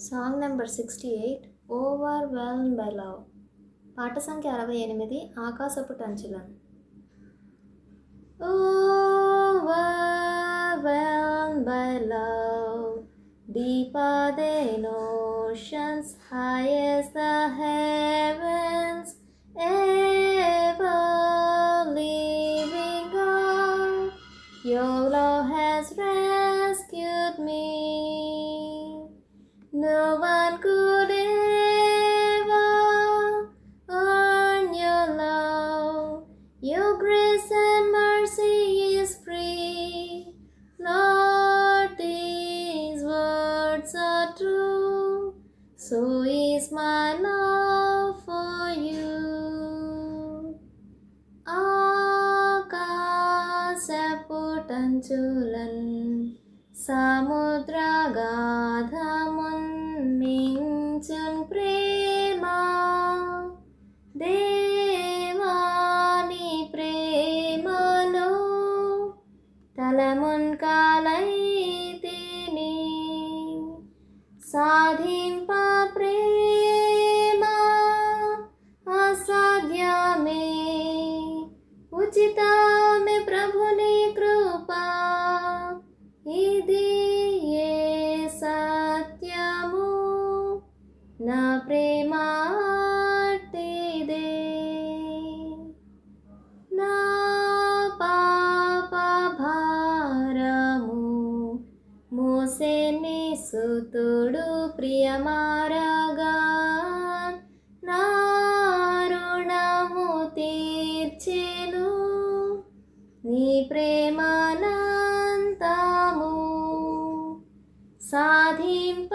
Song number sixty eight overwhelmed by love. పాట సంఖ్య అరవై ఎనిమిది ఆకాశపు టంచులన్. Overwhelmed by love. Deeper the oceans higher the hey are true. So is my love for you. ఆకాశపుటంచులన్ సముద్రగాధమున్ మించున్ ప్రేమ దేవాని ప్రేమలో తలమున్ కాలైతిని సాధింప ప్రేమ అసాధ్యమే ఉచితమే ప్రభుని కృపా ఇది ఏ సత్యము నా ప్రేమ అట్టిదే. సుతుడు ప్రియమారగా నా రుణము తీర్చెను. నీ ప్రేమానంతము సాధింప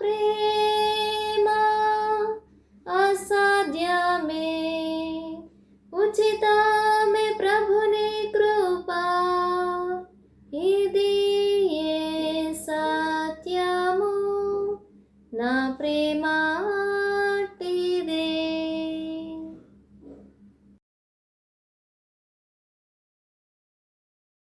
ప్రేమ అసాధ్యమే. ఉచితం 妈妈。